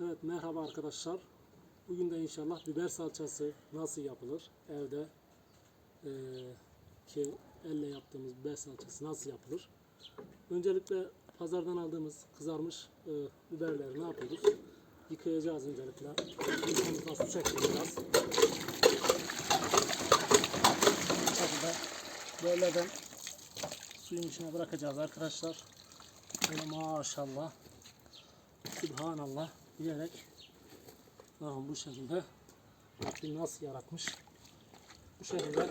Evet merhaba arkadaşlar. Bugün de inşallah biber salçası nasıl yapılır evde eee, ki elle yaptığımız biber salçası nasıl yapılır? Öncelikle pazardan aldığımız kızarmış eee, biberleri ne yapıyoruz? Yıkayacağız öncelikle. Yıkamızdan su çekeceğiz. Bu şekilde biberlerden suyun içine bırakacağız arkadaşlar. Maşallah. Subhanallah diyerek bakın bu şekilde Rabbim nasıl yaratmış? Bu şekilde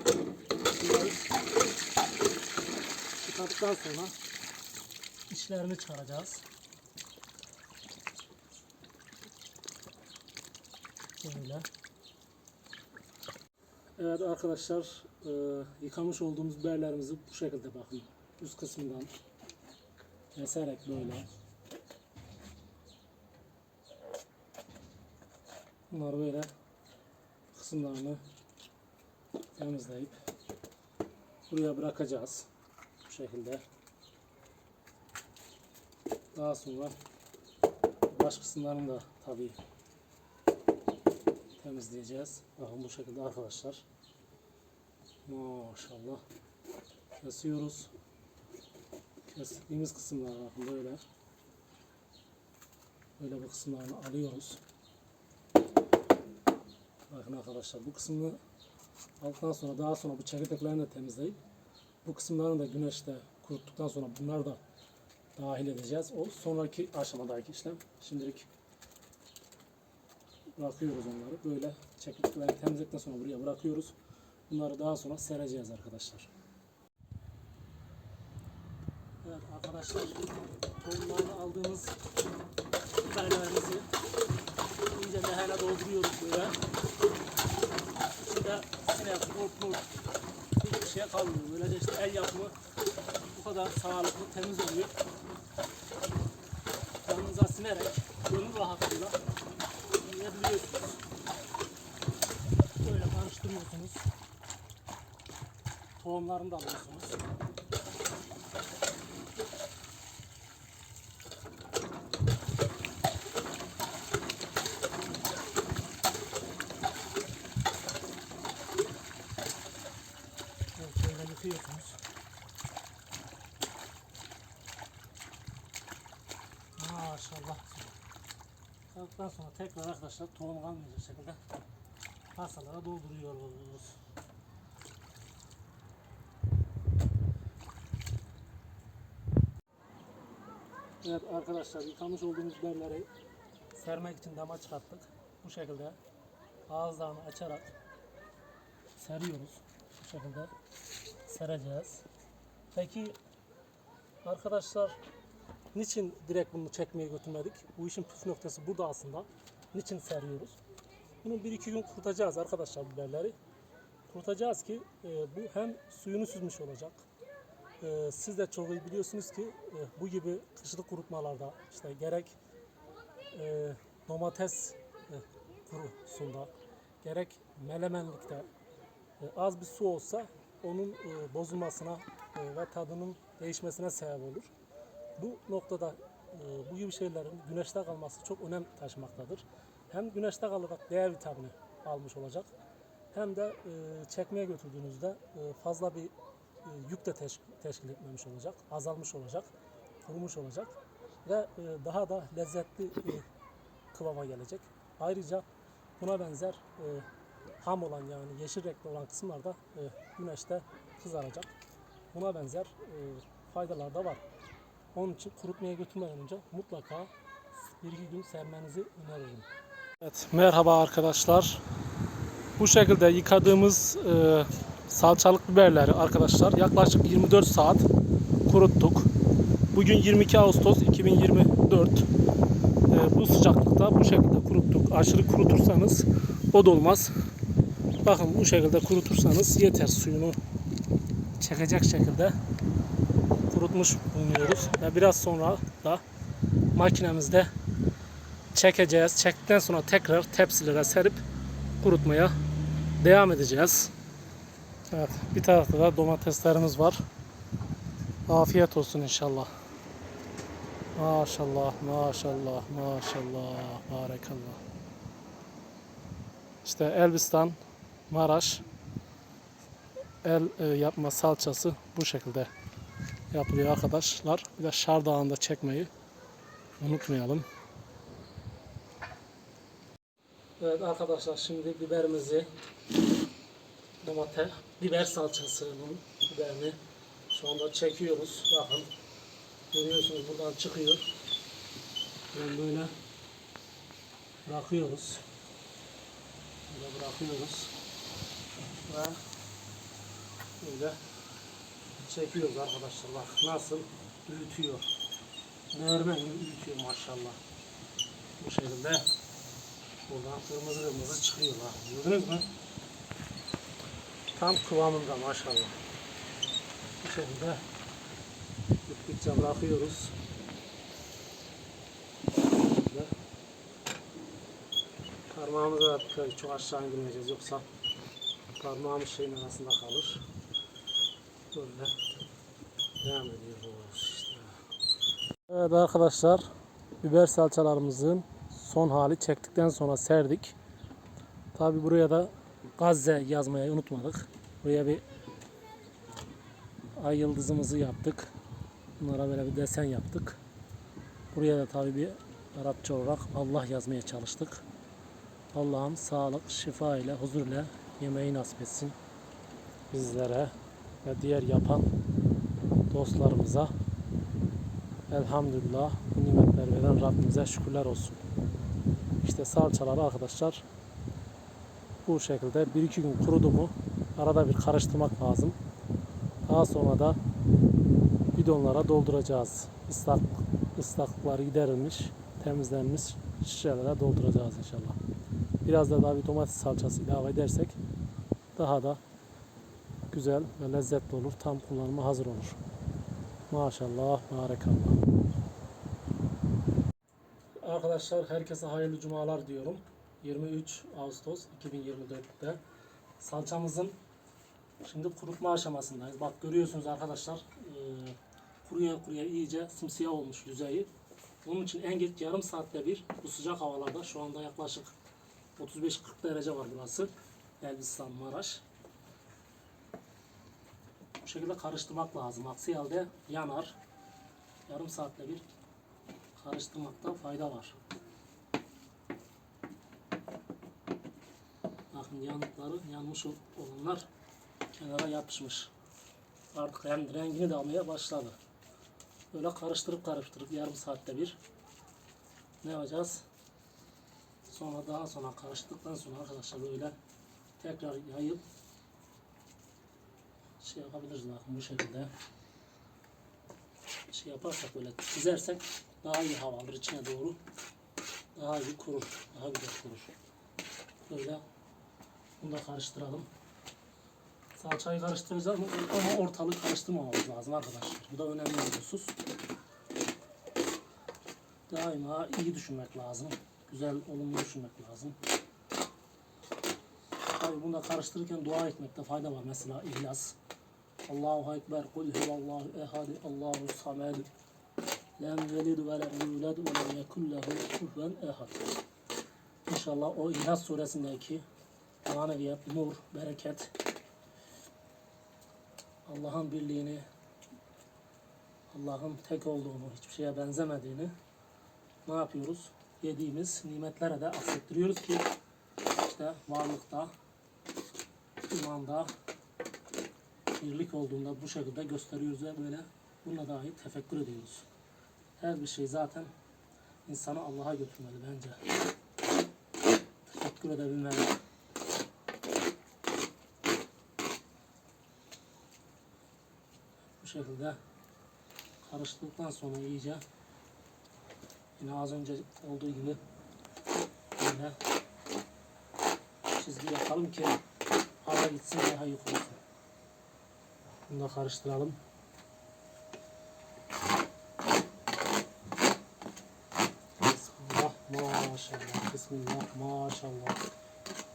bunları çıkarttıktan sonra içlerini çıkaracağız. Böyle Evet arkadaşlar e, yıkamış olduğumuz biberlerimizi bu şekilde bakın. Üst kısmından keserek böyle Bunları böyle kısımlarını temizleyip buraya bırakacağız. Bu şekilde. Daha sonra baş kısımlarını da tabii temizleyeceğiz. Bakın bu şekilde arkadaşlar. Maşallah. Kesiyoruz. Kestiğimiz kısımlar bakın böyle. Böyle bu kısımlarını alıyoruz. Bakın arkadaşlar bu kısmını aldıktan sonra daha sonra bu çekirdeklerini de temizleyip bu kısımlarını da güneşte kuruttuktan sonra bunları da dahil edeceğiz. O sonraki aşamadaki işlem. Şimdilik bırakıyoruz onları. Böyle çekirdeklerini temizledikten sonra buraya bırakıyoruz. Bunları daha sonra sereceğiz arkadaşlar. Evet arkadaşlar tohumlarını aldığımız biberlerimizi iyice leherle dolduruyoruz böyle. İçinde sinek, kurt, murt hiçbir şey kalmıyor. Böylece işte el yapımı bu kadar sağlıklı, temiz oluyor. Yanınıza sinerek gönül rahatlığıyla yiyebiliyorsunuz. Böyle karıştırıyorsunuz. Tohumlarını da alıyorsunuz. Maşallah. Yıkadıktan sonra tekrar arkadaşlar tohum kalmayacak şekilde kasalara dolduruyoruz. Evet arkadaşlar yıkamış olduğumuz biberleri sermek için dama çıkarttık. Bu şekilde ağızlarını açarak seriyoruz. Bu şekilde sereceğiz. Peki arkadaşlar niçin direkt bunu çekmeye götürmedik? Bu işin püf noktası burada aslında. Niçin seriyoruz? Bunu bir iki gün kurutacağız arkadaşlar biberleri. Kurutacağız ki e, bu hem suyunu süzmüş olacak. E, siz de çok iyi biliyorsunuz ki e, bu gibi kışlık kurutmalarda işte gerek e, domates e, kurusunda gerek melemenlikte e, az bir su olsa onun e, bozulmasına e, ve tadının değişmesine sebep olur. Bu noktada e, bu gibi şeylerin güneşte kalması çok önem taşımaktadır. Hem güneşte kalarak D vitamini almış olacak hem de e, çekmeye götürdüğünüzde e, fazla bir yük de teş- teşkil etmemiş olacak, azalmış olacak, kurumuş olacak ve daha da lezzetli kıvama gelecek. Ayrıca buna benzer ham olan yani yeşil renkli olan kısımlar da güneşte kızaracak. Buna benzer faydalar da var. Onun için kurutmaya götürmeden önce mutlaka bir iki gün sermenizi öneririm. Evet, merhaba arkadaşlar. Bu şekilde yıkadığımız e, salçalık biberleri arkadaşlar yaklaşık 24 saat kuruttuk. Bugün 22 Ağustos 2024. E, bu sıcaklıkta bu şekilde kuruttuk. Aşırı kurutursanız o da olmaz. Bakın bu şekilde kurutursanız yeter suyunu çekecek şekilde kurutmuş bulunuyoruz. Ve biraz sonra da makinemizde çekeceğiz. Çektikten sonra tekrar tepsilere serip kurutmaya devam edeceğiz. Evet, bir tarafta da domateslerimiz var. Afiyet olsun inşallah. Maşallah, maşallah, maşallah, barakallah. İşte Elbistan, Maraş el e, yapma salçası bu şekilde yapılıyor arkadaşlar. Bir de şardağını da çekmeyi unutmayalım. Evet arkadaşlar şimdi biberimizi domates, biber salçasının biberini şu anda çekiyoruz. Bakın görüyorsunuz buradan çıkıyor. Yani böyle bırakıyoruz. Böyle bırakıyoruz. Ve böyle çekiyoruz arkadaşlar. Bak nasıl büyütüyor. Değirmen gibi büyütüyor maşallah. Bu şekilde buradan kırmızı kırmızı çıkıyor. Bak. Gördünüz mü? Tam kıvamında maşallah. Bu şekilde gittikçe bırakıyoruz. Böyle çok aşağı indirmeyeceğiz yoksa parmağımız şeyin arasında kalır. Evet arkadaşlar biber salçalarımızın son hali çektikten sonra serdik. Tabi buraya da Gazze yazmayı unutmadık. Buraya bir ay yıldızımızı yaptık. Bunlara böyle bir desen yaptık. Buraya da tabi bir Arapça olarak Allah yazmaya çalıştık. Allah'ım sağlık, şifa ile, huzur ile yemeği nasip etsin bizlere ve diğer yapan dostlarımıza. Elhamdülillah bu nimetler veren Rabbimize şükürler olsun. İşte salçaları arkadaşlar bu şekilde 1-2 gün kurudu mu arada bir karıştırmak lazım. Daha sonra da bidonlara dolduracağız. Islak, ıslaklıkları giderilmiş, temizlenmiş şişelere dolduracağız inşallah. Biraz da daha bir domates salçası ilave edersek daha da güzel ve lezzetli olur. Tam kullanıma hazır olur. Maşallah, barakallah. Arkadaşlar herkese hayırlı cumalar diyorum. 23 Ağustos 2024'te salçamızın şimdi kurutma aşamasındayız. Bak görüyorsunuz arkadaşlar e, kuruya kuruya iyice simsiyah olmuş yüzeyi. Onun için en geç yarım saatte bir bu sıcak havalarda şu anda yaklaşık 35-40 derece var burası. Elbistan, Maraş. Bu şekilde karıştırmak lazım. Aksi halde yanar. Yarım saatte bir karıştırmakta fayda var. Bakın yanıkları, yanmış olanlar kenara yapışmış. Artık hem rengini de almaya başladı. Böyle karıştırıp karıştırıp yarım saatte bir ne yapacağız? Sonra daha sonra karıştıktan sonra arkadaşlar böyle tekrar yayıp şey yapabiliriz bakın bu şekilde. Şey yaparsak böyle çizersek daha iyi hava alır içine doğru. Daha iyi kurur daha güzel kurur. Böyle bunu da karıştıralım. Salçayı karıştıracağız ama ortalığı karıştırmamamız lazım arkadaşlar. Bu da önemli bir husus. Daima iyi düşünmek lazım. Güzel olumlu düşünmek lazım. Tabii bunu da karıştırırken dua etmekte fayda var. Mesela İhlas. Allahu Ekber, Kul huvallahu ehad, Allahu samed. Lem yelid ve lem yulad ve lem yekun lehu kufuven ehad. İnşallah o İhlas suresindeki maneviyat, nur, bereket, Allah'ın birliğini, Allah'ın tek olduğunu, hiçbir şeye benzemediğini ne yapıyoruz? Yediğimiz nimetlere de aksettiriyoruz ki işte varlıkta, imanda birlik olduğunda bu şekilde gösteriyoruz ve böyle bununla dahi tefekkür ediyoruz. Her bir şey zaten insanı Allah'a götürmeli bence. Tefekkür edebilmeli. Bu şekilde karıştıktan sonra iyice yine az önce olduğu gibi böyle çizgi yapalım ki hava gitsin daha kurusun. Bunu da karıştıralım. Bismillah maşallah. Bismillah maşallah.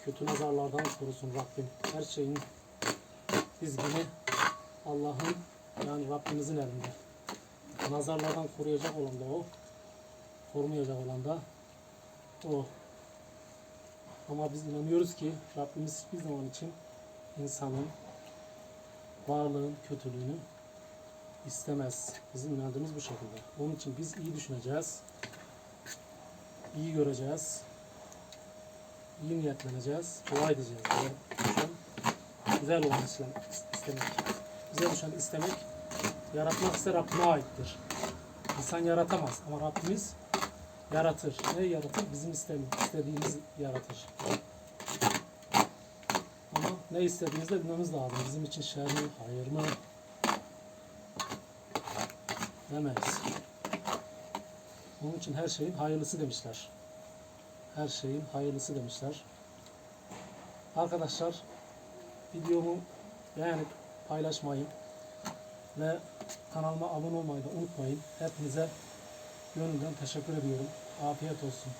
Kötü nazarlardan korusun Rabbim. Her şeyin dizgini Allah'ın yani Rabbimizin elinde. Nazarlardan koruyacak olan da o. korunmayacak olan da o. Ama biz inanıyoruz ki Rabbimiz hiçbir zaman için insanın varlığın kötülüğünü istemez. Bizim inandığımız bu şekilde. Onun için biz iyi düşüneceğiz. iyi göreceğiz. iyi niyetleneceğiz. Dua edeceğiz. Güzel olan istemek. Bize düşen istemek yaratmak ise Rabbine aittir. İnsan yaratamaz ama Rabbimiz yaratır. Ne yaratır? Bizim istediğimiz yaratır. Ne istediğimizi de bilmemiz lazım. Bizim için şer mi, hayır mı? Demeyiz. Onun için her şeyin hayırlısı demişler. Her şeyin hayırlısı demişler. Arkadaşlar videomu beğenip paylaşmayı ve kanalıma abone olmayı da unutmayın. Hepinize gönülden teşekkür ediyorum. Afiyet olsun.